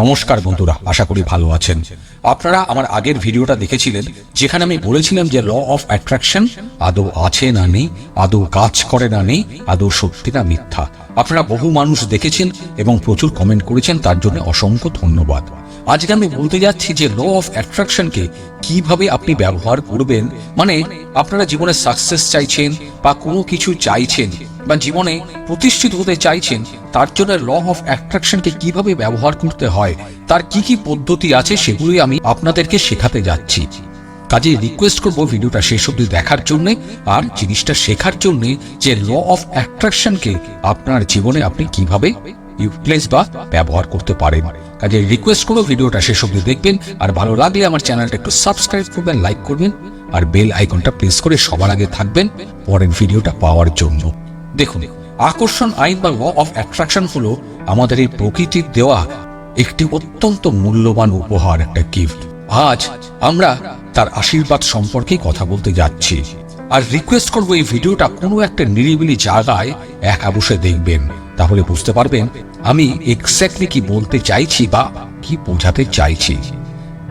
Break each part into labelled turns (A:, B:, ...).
A: নমস্কার বন্ধুরা, আশা করি ভালো আছেন। আপনারা আমার আগের ভিডিওটা দেখেছিলেন, যেখানে আমি বলেছিলাম যে ল অফ অ্যাট্রাকশন আদৌ আছে না নেই, আদৌ কাজ করে না নেই, আদৌ সত্যি না মিথ্যা। আপনারা বহু মানুষ দেখেছেন এবং প্রচুর কমেন্ট করেছেন, তার জন্য অসংখ্য ধন্যবাদ। আজকে আমি বলতে যাচ্ছি যে ল অফ অ্যাট্রাকশনকে কীভাবে আপনি ব্যবহার করবেন? মানে আপনারা জীবনে সাকসেস চাইছেন বা কোনো কিছু চাইছেন বা জীবনে প্রতিষ্ঠিত হতে চাইছেন, তার জন্য ল অফ অ্যাট্রাকশনকে কীভাবে ব্যবহার করতে হয়? তার কি কি পদ্ধতি আছে সেগুলোই আমি আপনাদেরকে শেখাতে যাচ্ছি। কাজে রিকোয়েস্ট করব ভিডিওটা শেষ অবধি দেখার জন্যে আর জিনিসটা শেখার জন্যে যে ল অফ অ্যাট্রাকশনকে আপনার জীবনে আপনি কীভাবে ইউটিলাইজ বা ব্যবহার করতে পারেন। কাজে রিকোয়েস্ট করব ভিডিওটা শেষ অবধি দেখবেন। আর ভালো লাগলে আমার চ্যানেলটা একটু সাবস্ক্রাইব করবেন লাইক করবেন। আর বেল আইকনটা প্রেস করে সবার আগে থাকবেন পরের ভিডিওটা পাওয়ার জন্য। দেখুন, আকর্ষণ আইন বা ল অফ অ্যাট্রাকশন হলো আমাদের এই প্রকৃতির দেওয়া একটি অত্যন্ত মূল্যবান উপহার, একটা গিফট আজ আমরা তার আশীর্বাদ সম্পর্কে কথা বলতে যাচ্ছি। আর রিকোয়েস্ট করব এই ভিডিওটা কোনো একটা নিরিবিলি জায়গায় একা বসে দেখবেন। তাহলে বুঝতে পারবেন আমি এক্স্যাক্টলি কি বলতে চাইছি বা কি বোঝাতে চাইছি।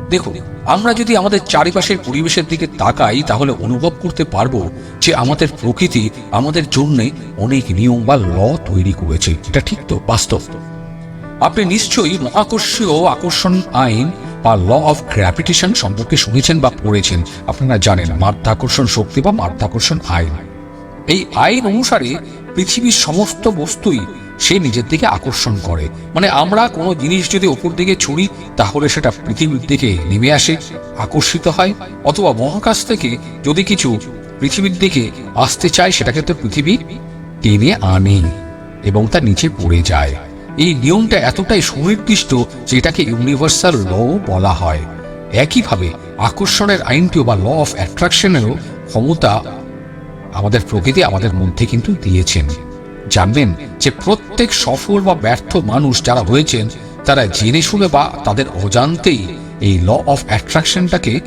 A: দেখুন, আমরা যদি আমাদের চারিপাশের পরিবেশের দিকে তাকাই, তাহলে অনুভব করতে পারব যে আমাদের প্রকৃতি আমাদের জন্য অনেক নিয়ম বা ল তৈরি করেছে। এটা ঠিক তো? বাস্তব। আপনি নিশ্চয়ই মহাকর্ষীয় আকর্ষণ আইন বা ল অফ গ্র্যাভিটেশন সম্পর্কে শুনেছেন বা পড়েছেন, আপনারা জানেন, মাধ্যাকর্ষণ শক্তি বা মাধ্যাকর্ষণ আইন এই আইন অনুসারে পৃথিবীর সমস্ত বস্তুই সে নিজের দিকে আকর্ষণ করে। মানে আমরা কোনো জিনিস যদি ওপর দিকে ছুড়ি, তাহলে সেটা পৃথিবীর দিকে নেমে আসে, আকর্ষিত হয়, অথবা মহাকাশ থেকে যদি কিছু পৃথিবীর দিকে আসতে চায়, সেটাকে তো পৃথিবী টেনে আনে এবং তার নিচে পড়ে যায়। এই নিয়মটা এতটাই সুনির্দিষ্ট যেটাকে ইউনিভার্সাল ল বলা হয়। একইভাবে আকর্ষণের আইনটিও বা ল অফ অ্যাট্রাকশনেরও ক্ষমতা আমাদের প্রকৃতি আমাদের মধ্যে কিন্তু দিয়েছেন। জানবেন যে প্রত্যেক সফল বা ব্যর্থ মানুষ যারা হয়েছেন, তারা জেনে শুনে বা তাদের অজান্তেই এই ল অফ অ্যাট্রাকশনটাকে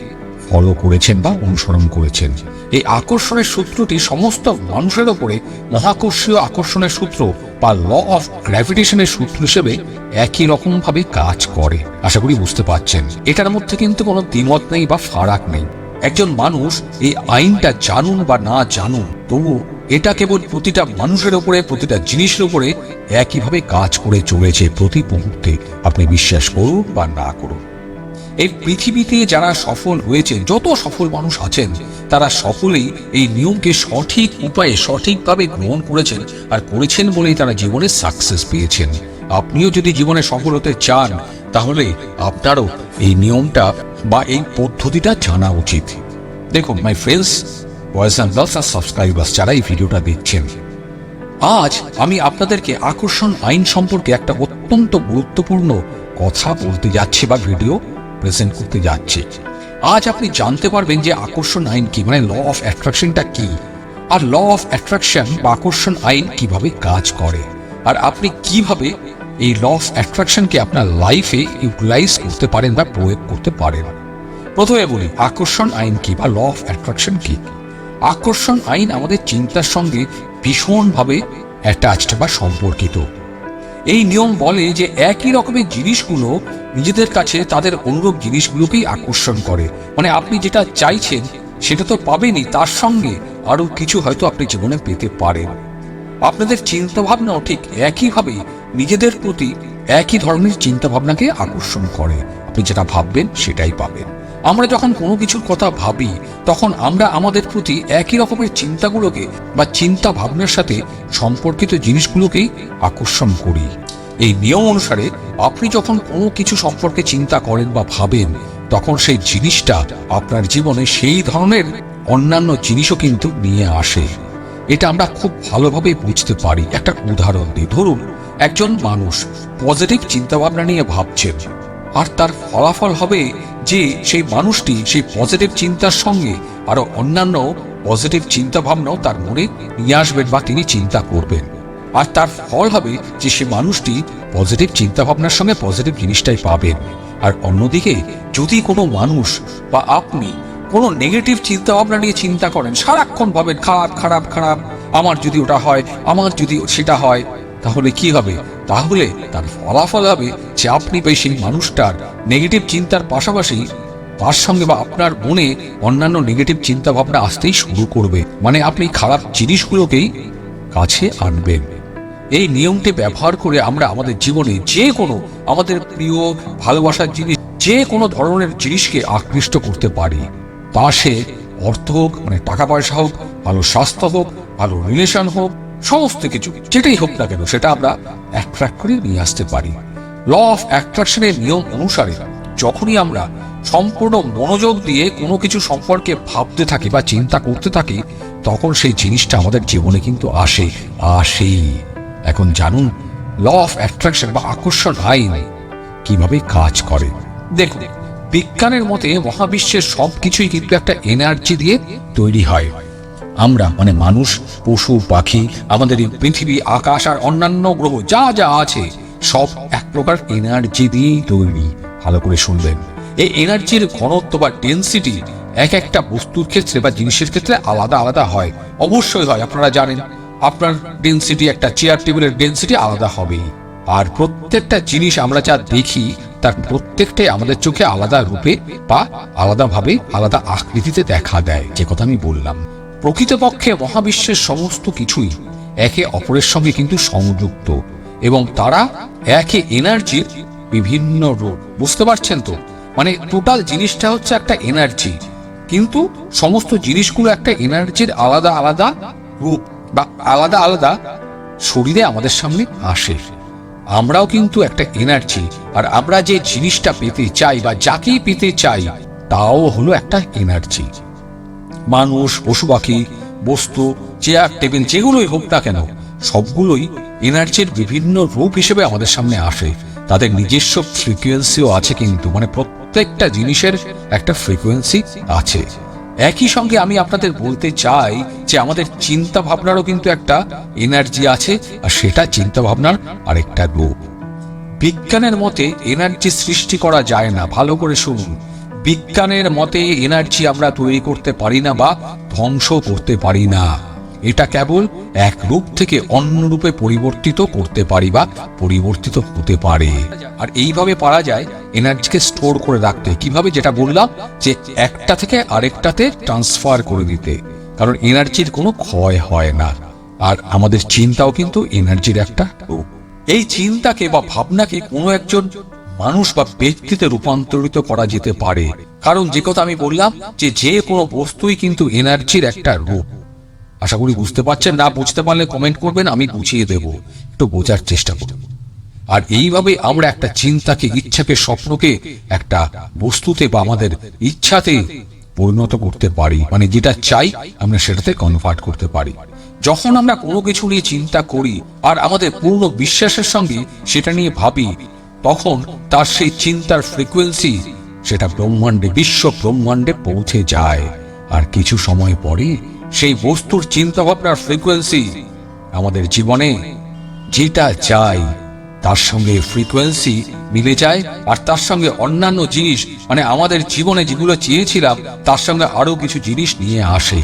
A: ফলো করেছেন বা অনুসরণ করেছেন। এই আকর্ষণের সূত্রটি সমস্ত মানুষের ওপরে মহাকর্ষীয় আকর্ষণের সূত্র বা ল অফ গ্র্যাভিটেশনের সূত্র হিসেবে একই রকম ভাবে কাজ করে। আশা করি বুঝতে পারছেন। এটার মধ্যে কিন্তু কোনো দ্বিমত নেই বা ফারাক নেই। একজন মানুষ এই আইনটা জানুন বা না জানুন তবু এটা কেবল প্রতিটা মানুষের উপরে প্রতিটা জিনিসের উপরে একইভাবে কাজ করে চলেছে প্রতি মুহূর্তে। আপনি বিশ্বাস করুন বা না করুন। এই পৃথিবীতে যারা সফল হয়েছে, যত সফল মানুষ আছেন, তারা সকলেই এই নিয়মকে সঠিক উপায়ে সঠিকভাবে গ্রহণ করেছেন আর করেছেন বলেই তারা জীবনে সাকসেস পেয়েছেন। আপনিও যদি জীবনে সফল হতে চান, তাহলে আপনারও এই নিয়মটা বা এই পদ্ধতিটা জানা উচিত। দেখুন my friends boys and girls R subscribers যারা এই ভিডিওটা দেখছেন, আজ আমি আপনাদেরকে আকর্ষণ আইন সম্পর্কে একটা অত্যন্ত গুরুত্বপূর্ণ কথা বলতে যাচ্ছি বা ভিডিও প্রেজেন্ট করতে যাচ্ছি। আজ আপনি জানতে পারবেন যে আকর্ষণ আইন কি মানে ল অফ অ্যাট্রাকশনটা কি? আর ল অফ অ্যাট্রাকশন বা আকর্ষণ আইন কীভাবে কাজ করে? আর আপনি কীভাবে এই ল অফ অ্যাট্রাকশনকে আপনার লাইফে ইউটিলাইজ করতে পারেন বা প্রয়োগ করতে পারেন? প্রথমে বলি, আকর্ষণ আইন কি বা ল অফ অ্যাট্রাকশন কি? আকর্ষণ আইন আমাদের চিন্তার সঙ্গে ভীষণভাবে অ্যাটাচড বা সম্পর্কিত। এই নিয়ম বলে যে একই রকমের জিনিসগুলো নিজেদের কাছে তাদের অনুরূপ জিনিসগুলোকেই আকর্ষণ করে। মানে আপনি যেটা চাইছেন, সেটা তো পাবেনই তার সঙ্গে। আরও কিছু হয়তো আপনি জীবনে পেতে পারেন। আপনাদের চিন্তা ভাবনাও ঠিক একইভাবে নিজেদের প্রতি একই ধরনের চিন্তাভাবনাকে আকর্ষণ করে। আপনি যেটা ভাববেন, সেটাই পাবেন। আমরা যখন কোনো কিছুর কথা ভাবি, তখন আমরা আমাদের প্রতি একই রকমের চিন্তাগুলোকে বা চিন্তা ভাবনার সাথে সম্পর্কিত জিনিসগুলোকেই আকর্ষণ করি। এই নিয়ম অনুসারে আপনি যখন কোনো কিছু সম্পর্কে চিন্তা করেন বা ভাবেন, তখন সেই জিনিসটা আপনার জীবনে সেই ধরনের অন্যান্য জিনিসও কিন্তু নিয়ে আসে। এটা আমরা খুব ভালোভাবে বুঝতে পারি। একটা উদাহরণ দিই। ধরুন, একজন মানুষ পজিটিভ চিন্তাভাবনা নিয়ে ভাবছেন, আর তার ফলাফল হবে যে সেই মানুষটি সেই পজিটিভ চিন্তার সঙ্গে আরও অন্যান্য পজিটিভ চিন্তাভাবনাও তার মনে নিয়ে আসবেন বা তিনি চিন্তা করবেন। আর তার ফল হবে যে সে মানুষটি পজিটিভ চিন্তা ভাবনার সঙ্গে পজিটিভ জিনিসটাই পাবেন আর অন্যদিকে, যদি কোনো মানুষ বা আপনি কোনো নেগেটিভ চিন্তা ভাবনা নিয়ে চিন্তা করেন, সারাক্ষণ ভাবেন, খারাপ খারাপ খারাপ, আমার যদি ওটা হয়, আমার যদি সেটা হয়, তাহলে কি হবে? তাহলে তার ফলাফল হবে যে আপনি পেয়ে সেই মানুষটার নেগেটিভ চিন্তার পাশাপাশি তার সঙ্গে বা আপনার মনে অন্যান্য নেগেটিভ চিন্তা ভাবনা আসতেই শুরু করবে। মানে আপনি খারাপ জিনিসগুলোকেই কাছে আনবেন। এই নিয়মটি ব্যবহার করে আমরা আমাদের জীবনে যে কোনো আমাদের প্রিয় ভালোবাসার জিনিস, যে কোনো ধরনের জিনিসকে আকৃষ্ট করতে পারি। তা সে অর্থ হোক মানে টাকা পয়সা হোক, ভালো স্বাস্থ্য হোক, ভালো রিলেশন হোক, সমস্ত কিছু, যেটাই হোক না কেন, সেটা আমরা অ্যাট্রাক্ট করে নিয়ে আসতে পারি। ল অফ অ্যাট্রাকশনের নিয়ম অনুসারে যখনই আমরা সম্পূর্ণ মনোযোগ দিয়ে কোনো কিছু সম্পর্কে ভাবতে থাকি বা চিন্তা করতে থাকি, তখন সেই জিনিসটা আমাদের জীবনে কিন্তু আসে, আসেই। এখন জানুন ল অফ অ্যাট্রাকশন বা আকর্ষণ আইন কীভাবে কাজ করে। দেখুন, বিজ্ঞানের মতে মহাবিশ্বের সব কিছুই কিন্তু একটা এনার্জি দিয়ে তৈরি হয়। আমরা মানে মানুষ, পশু, পাখি, আমাদের পৃথিবী, আকাশ আর অন্যান্য গ্রহ, যা যা আছে, সব এক প্রকার এনার্জি দিয়েই তৈরি। ভালো করে শুনবেন। এই এনার্জির ঘনত্ব বা ডেন্সিটি এক একটা বস্তুর ক্ষেত্রে বা জিনিসের ক্ষেত্রে আলাদা আলাদা হয়। অবশ্যই হয়, আপনারা জানেন। আপনার ডেন্সিটি একটা চেয়ার টেবিলের ডেন্সিটি আলাদা হবে। আর প্রত্যেকটা জিনিস আমরা যা দেখি, তার প্রত্যেকটাই আমাদের চোখে আলাদা রূপে বা আলাদাভাবে, আলাদা আকৃতিতে দেখা দেয়, যে কথা আমি বললাম। প্রকৃতপক্ষে মহাবিশ্বের সমস্ত কিছুই একে অপরের সঙ্গে কিন্তু সংযুক্ত, এবং তারা একে এনার্জির বিভিন্ন রূপ। বুঝতে পারছেন তো? মানে টোটাল জিনিসটা হচ্ছে একটা এনার্জি কিন্তু সমস্ত জিনিসগুলো একটা এনার্জির আলাদা আলাদা রূপ। বা আলাদা আলাদা শরীরে আমাদের সামনে আসে। আমরাও কিন্তু একটা এনার্জি আর আমরা যে জিনিসটা পেতে চাই বা যাকেই পেতে চাই, তাও হলো একটা এনার্জি মানুষ, পশু পাখি, বস্তু চেয়ার টেবিল যেগুলোই হোক না কেন, সবগুলোই এনার্জির বিভিন্ন রূপ হিসেবে আমাদের সামনে আসে। তাদের নিজস্ব ফ্রিকোয়েন্সিও আছে কিন্তু মানে প্রত্যেকটা জিনিসের একটা ফ্রিকোয়েন্সি আছে। একই সঙ্গে আমি আপনাদের বলতে চাই যে আমাদের চিন্তা ভাবনারও কিন্তু একটা এনার্জি আছে, আর সেটা চিন্তা ভাবনার আরেকটা রূপ। বিজ্ঞানের মতে এনার্জি সৃষ্টি করা যায় না, ভালো করে শুনুন। বিজ্ঞানের মতে এনার্জি আমরা তৈরি করতে পারি না বা ধ্বংস করতে পারি না। এটা কেবল এক রূপ থেকে অন্য রূপে পরিবর্তিত করতে পারি বা পরিবর্তিত হতে পারে। আর এইভাবে পারা যায়, এনার্জিকে স্টোর করে রাখতে। কীভাবে যেটা বললাম, যে একটা থেকে আরেকটাতে ট্রান্সফার করে দিতে। কারণ এনার্জির কোনো ক্ষয় হয় না। আর আমাদের চিন্তাও কিন্তু এনার্জির একটা রূপ। এই চিন্তাকে বা ভাবনাকে কোনো একজন মানুষ বা ব্যক্তিতে রূপান্তরিত করা যেতে পারে। কারণ যে কথা আমি বললাম, যে যে কোনো বস্তুই কিন্তু এনার্জির একটা রূপ। আশা করি বুঝতে পারছেন, না বুঝতে পারলে কমেন্ট করবেন, আমি বুঝিয়ে দেব। একটু বোঝার চেষ্টা করব। আর এইভাবে আমরা একটা চিন্তাকে, ইচ্ছাকে, স্বপ্নকে একটা বস্তুতে বা আমাদের ইচ্ছাতে পরিণত করতে পারি। মানে যেটা চাই, আমরা সেটাতে কনভার্ট করতে পারি। যখন আমরা কোনো কিছু নিয়ে চিন্তা করি আর আমাদের পূর্ণ বিশ্বাসের সঙ্গে সেটা নিয়ে ভাবি, তখন তার সেই চিন্তার ফ্রিকোয়েন্সি সেটা ব্রহ্মাণ্ডে, বিশ্ব ব্রহ্মাণ্ডে পৌঁছে যায়। আর কিছু সময় পরে সেই বস্তুর চিন্তা ভাবনার ফ্রিকোয়েন্সি আমাদের জীবনে যেটা চাই, তার সঙ্গে ফ্রিকোয়েন্সি মিলে যায়, আর তার সঙ্গে অন্যান্য জিনিস মানে আমাদের জীবনে যেগুলো চেয়েছিলাম, তার সঙ্গে আরও কিছু জিনিস নিয়ে আসে।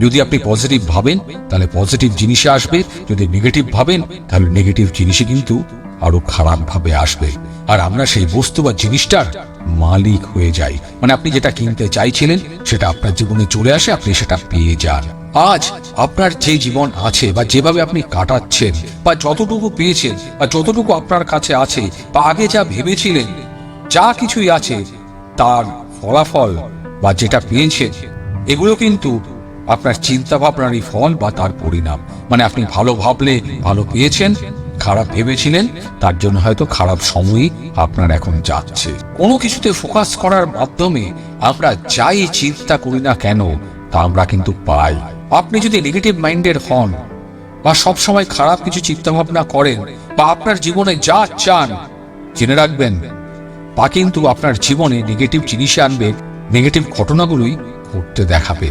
A: যদি আপনি পজিটিভ ভাবেন, তাহলে পজিটিভ জিনিসে আসবে, যদি নেগেটিভ ভাবেন, তাহলে নেগেটিভ জিনিসে কিন্তু আরও খারাপ ভাবে আসবে। আর আমরা সেই বস্তু বা জিনিসটার মালিক হয়ে যাই। মানে আপনি যেটা কিনতে চাইছিলেন, সেটা আপনার জীবনে চলে আসে, আপনি সেটা পেয়ে যান। আজ আপনার যে জীবন আছে, বা যেভাবে আপনি কাটাচ্ছেন, বা যতটুকু পেয়েছেন, বা যতটুকু আপনার কাছে আছে, বা আগে যা ভেবেছিলেন, যা কিছুই আছে, তার ফলাফল বা যেটা পেয়েছেন, এগুলো কিন্তু আপনার চিন্তা ভাবনারই ফল বা তার পরিণাম। মানে আপনি ভালো ভাবলে ভালো পেয়েছেন খারাপ ভেবেছিলেন, তার জন্য হয়তো খারাপ সময়ই আপনার এখন যাচ্ছে। কোনো কিছুতে ফোকাস করার মাধ্যমে আমরা যাই চিন্তা করি না কেন, তা আমরা কিন্তু পাই। আপনি যদি নেগেটিভ মাইন্ডের হন, বা সব সময় খারাপ কিছু চিন্তা ভাবনা করেন, বা আপনার জীবনে যা চান, জেনে রাখবেন, তা কিন্তু আপনার জীবনে নেগেটিভ জিনিসে আনবে নেগেটিভ ঘটনাগুলোই ঘটতে দেখাবে।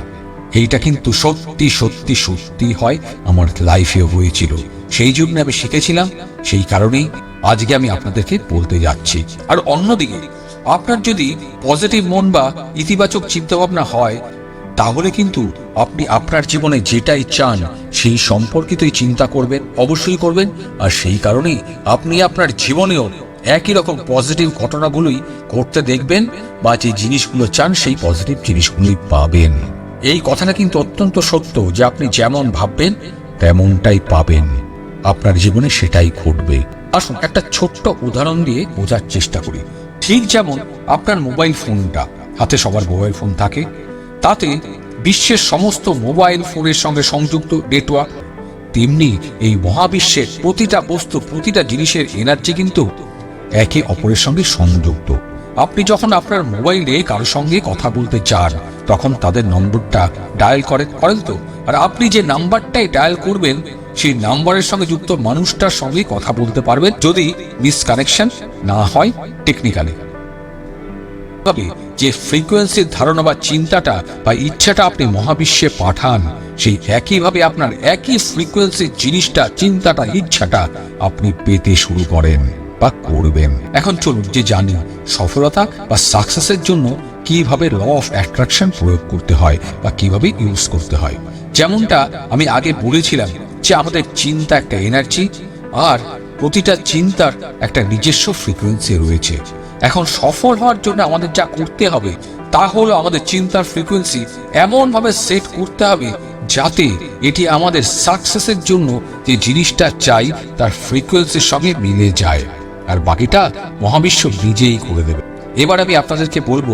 A: এইটা কিন্তু সত্যি সত্যি সত্যি হয় আমার লাইফেও হয়েছিল। সেই জন্য আমি শিখেছিলাম, সেই কারণেই আজকে আমি আপনাদেরকে বলতে যাচ্ছি। আর অন্যদিকে, আপনার যদি পজিটিভ মন বা ইতিবাচক চিন্তাভাবনা হয়, তাহলে কিন্তু আপনি আপনার জীবনে যেটাই চান, সেই সম্পর্কিতই চিন্তা করবেন, অবশ্যই করবেন। আর সেই কারণেই আপনি আপনার জীবনেও একই রকম পজিটিভ ঘটনাগুলোই করতে দেখবেন বা যে জিনিসগুলো চান, সেই পজিটিভ জিনিসগুলোই পাবেন। এই কথাটা কিন্তু অত্যন্ত সত্য যে আপনি যেমন ভাববেন, তেমনটাই পাবেন। আপনার জীবনে সেটাই ঘটবে। আসুন, একটা ছোট্ট উদাহরণ দিয়ে বোঝার চেষ্টা করি। ঠিক যেমন আপনার মোবাইল ফোনটা, হাতে সবার মোবাইল ফোন থাকে, তাতে বিশ্বের সমস্ত মোবাইল ফোনের সঙ্গে সংযুক্ত নেটওয়ার্ক, তেমনি এই মহাবিশ্বের প্রতিটা বস্তু, প্রতিটা জিনিসের এনার্জি কিন্তু একে অপরের সঙ্গে সংযুক্ত। আপনি যখন আপনার মোবাইলে কারোর সঙ্গে কথা বলতে চান, তখন তাদের নম্বরটা ডায়াল করেন করেন তো? আর আপনি যে নাম্বারটাই ডায়াল করবেন সেই নাম্বারের সঙ্গে যুক্ত মানুষটার সঙ্গে কথা বলতে পারবেন যদি মিসকানেকশন না হয় টেকনিক্যালি তবে যে ফ্রিকোয়েন্সির ধারণা বা চিন্তাটা বা ইচ্ছাটা আপনি মহাবিশ্বে পাঠান, সেই একইভাবে আপনার একই ফ্রিকোয়েন্সির জিনিসটা, চিন্তাটা, ইচ্ছাটা আপনি পেতে শুরু করেন বা করবেন। এখন চলুন যে জানি, সফলতা বা সাকসেসের জন্য কীভাবে ল অফ অ্যাট্রাকশন প্রয়োগ করতে হয় বা কীভাবে ইউজ করতে হয়। যেমনটা আমি আগে বলেছিলাম যে আমাদের চিন্তা একটা এনার্জি আর প্রতিটা চিন্তার একটা নিজস্ব ফ্রিকোয়েন্সি রয়েছে। এখন সফল হওয়ার জন্য আমাদের যা করতে হবে, তা হলো আমাদের চিন্তার ফ্রিকোয়েন্সি এমনভাবে সেট করতে হবে যাতে এটি আমাদের সাকসেসের জন্য যে জিনিসটা চাই, তার ফ্রিকোয়েন্সির সঙ্গে মিলে যায়। আর বাকিটা মহাবিশ্ব নিজেই করে দেবে। এবার আমি আপনাদেরকে বলব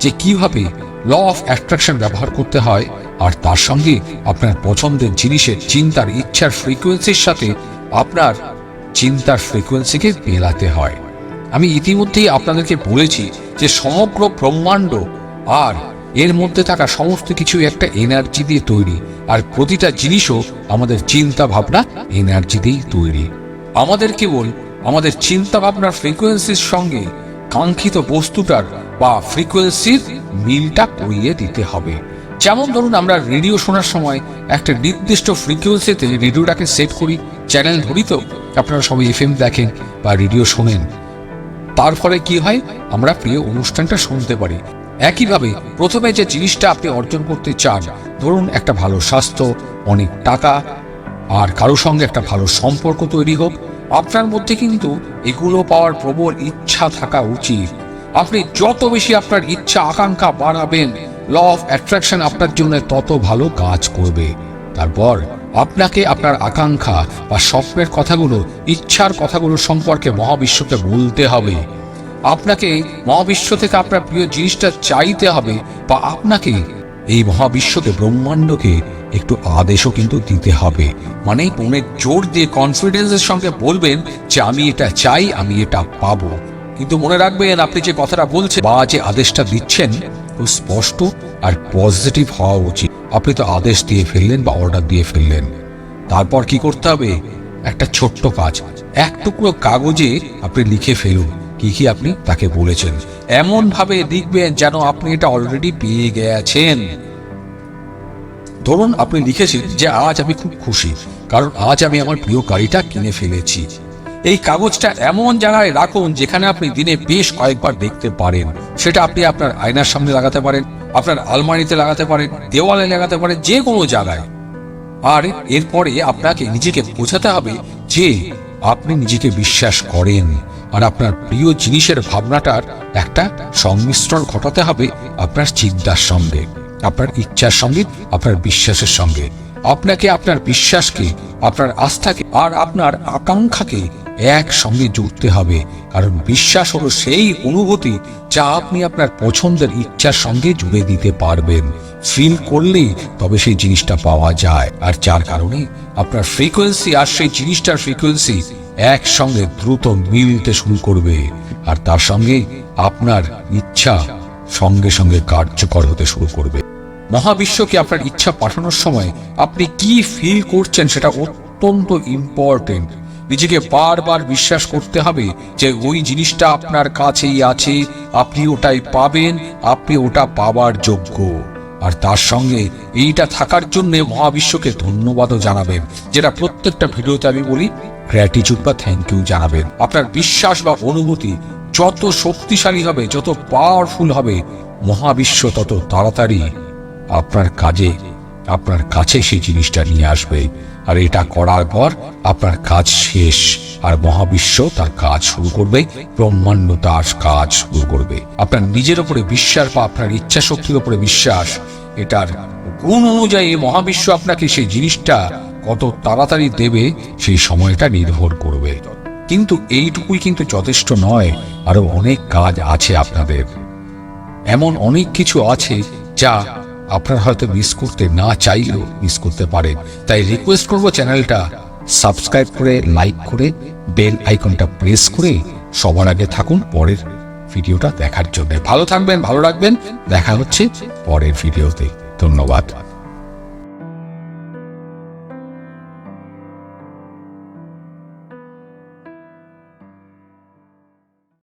A: যে কীভাবে ল অফ অ্যাট্রাকশন ব্যবহার করতে হয় আর তার সঙ্গে আপনার পছন্দের জিনিসের চিন্তার ইচ্ছার ফ্রিকোয়েন্সির সাথে আপনার চিন্তার ফ্রিকোয়েন্সিকে মেলাতে হয়। আমি ইতিমধ্যেই আপনাদেরকে বলেছি যে সমগ্র ব্রহ্মাণ্ড আর এর মধ্যে থাকা সমস্ত কিছু একটা এনার্জি দিয়ে তৈরি আর প্রতিটা জিনিসও আমাদের চিন্তা ভাবনা এনার্জি দিয়েই তৈরি। আমাদের কেবল আমাদের চিন্তা ভাবনার ফ্রিকোয়েন্সির সঙ্গে কাঙ্ক্ষিত বস্তুটার বা ফ্রিকোয়েন্সির মিলটা করিয়ে দিতে হবে। যেমন ধরুন আমরা রেডিও শোনার সময় একটা নির্দিষ্ট ফ্রিকোয়েন্সিতে রেডিওটাকে সেট করি, চ্যানেল ধরি তো আপনারা সবাই এফএম দেখেন বা রেডিও শোনেন। তার ফলে কি হয়? আমরা প্রিয় অনুষ্ঠানটা শুনতে পারি। একইভাবে প্রথমে যে জিনিসটা আপনি অর্জন করতে চান, ধরুন একটা ভালো স্বাস্থ্য, অনেক টাকা, আর কারোর সঙ্গে একটা ভালো সম্পর্ক তৈরি হোক, আপনার মধ্যে কিন্তু এগুলো পাওয়ার প্রবল ইচ্ছা থাকা উচিত। আপনি যত বেশি আপনার ইচ্ছা, আকাঙ্ক্ষা বাড়াবেন ল অফ অ্যাট্রাকশন আপনার জন্য তত ভালো কাজ করবে। তারপর আপনাকে আপনার আকাঙ্ক্ষা বা স্বপ্নের কথাগুলো, ইচ্ছার কথাগুলো সম্পর্কে মহাবিশ্বকে বলতে হবে। আপনাকে মহাবিশ্ব থেকে আপনার প্রিয় জিনিসটা চাইতে হবে বা আপনাকে এই মহাবিশ্বকে, ব্রহ্মাণ্ডকে একটু আদেশও কিন্তু দিতে হবে। মানে মনে জোর দিয়ে কনফিডেন্সের সঙ্গে বলবেন যে আমি এটা চাই, আমি এটা পাবো। কিন্তু মনে রাখবেন, আপনি যে কথাটা বলছেন বা যে আদেশটা দিচ্ছেন স্পষ্ট আর পজিটিভ হওয়া উচিত। আপনি তো আদেশ দিয়ে ফেললেন বা অর্ডার দিয়ে ফেললেন। তারপর কি করতে হবে? একটা ছোট্ট কাজ। এক টুকরো কাগজে আপনি লিখে ফেলুন কি কি আপনি তাকে বলেছেন। এমন ভাবে লিখবেন যেন আপনি এটা অলরেডি পেয়ে গেছেন। ধরুন আপনি লিখেছেন যে আজ আমি খুব খুশি, কারণ আজ আমি আমার প্রিয় গাড়িটা কিনে ফেলেছি। এই কাগজটা এমন জায়গায় রাখুন যেখানে আপনি দিনে বেশ কয়েকবার দেখতে পারেন। সেটা আপনি আপনার আয়নার সামনে লাগাতে পারেন, আপনার আলমারিতে লাগাতে পারেন, দেওয়ালে লাগাতে পারেন, যে কোনো জায়গায়। আর এরপরে আপনাকে নিজেকে বোঝাতে হবে যে আপনি নিজেকে বিশ্বাস করেন। আর আপনার প্রিয় জিনিসের ভাবনাটার একটা সংমিশ্রণ ঘটাতে হবে আপনার চিন্তার সঙ্গে, আপনার ইচ্ছার সঙ্গে, আপনার বিশ্বাসের সঙ্গে। আপনাকে আপনার বিশ্বাসকে, আপনার আস্থাকে, আর আপনার আকাঙ্ক্ষাকে একসঙ্গে জুড়তে হবে, কারণ বিশ্বাস হলো সেই অনুভূতি যা আপনি আপনার পছন্দের ইচ্ছার সঙ্গে জুড়ে দিতে পারবেন। ফিল করলেই তবে সেই জিনিসটা পাওয়া যায়, আর যার কারণে আপনার ফ্রিকোয়েন্সি আর সেই জিনিসটার ফ্রিকোয়েন্সি একসঙ্গে দ্রুত মিলতে শুরু করবে, আর তার সঙ্গে আপনার ইচ্ছা সঙ্গে সঙ্গে কার্যকর হতে শুরু করবে। মহাবিশ্বকে আপনার ইচ্ছা পাঠানোর সময় আপনি কি ফিল করছেন সেটা অত্যন্ত ইম্পর্টেন্ট নিজেকে বারবার বিশ্বাস করতে হবে যে ওই জিনিসটা আপনার কাছেই আছে, আপনি ওটাই পাবেন, আপনি ওটা পাওয়ার যোগ্য। আর তার সঙ্গে এইটা থাকার জন্য মহাবিশ্বকে ধন্যবাদও জানাবেন, যেটা প্রত্যেকটা ভিডিওতে আমি বলি গ্র্যাটিচিউড বা থ্যাংক ইউ জানাবেন। আপনার বিশ্বাস বা অনুভূতি যত শক্তিশালী হবে, যত পাওয়ারফুল হবে, মহাবিশ্ব তত তাড়াতাড়ি আপনার কাজে, আপনার কাছে সেই জিনিসটা নিয়ে আসবে। আর এটা করার পর আপনার কাজ শেষ। আর মহাবিশ্ব তার কাজ শুরু করবে, ব্রহ্মাণ্ড তার কাজ শুরু করবে। আপনার নিজের উপরে বিশ্বাস বা আপনার ইচ্ছা শক্তির উপরে বিশ্বাস, এটার গুণ অনুযায়ী মহাবিশ্ব আপনাকে সেই জিনিসটা কত তাড়াতাড়ি দেবে, সেই সময়টা নির্ভর করবে। কিন্তু এইটুকুই কিন্তু যথেষ্ট নয়, আরও অনেক কাজ আছে আপনাদের। এমন অনেক কিছু আছে যা আপনার হয়তো মিস করতে না চাইলেও মিস করতে পারেন। তাই রিকোয়েস্ট করব চ্যানেলটা সাবস্ক্রাইব করে লাইক করে বেল আইকনটা প্রেস করে সবার আগে থাকুন পরের ভিডিওটা দেখার জন্য। ভালো থাকবেন, ভালো রাখবেন। দেখা হচ্ছে পরের ভিডিওতে ধন্যবাদ।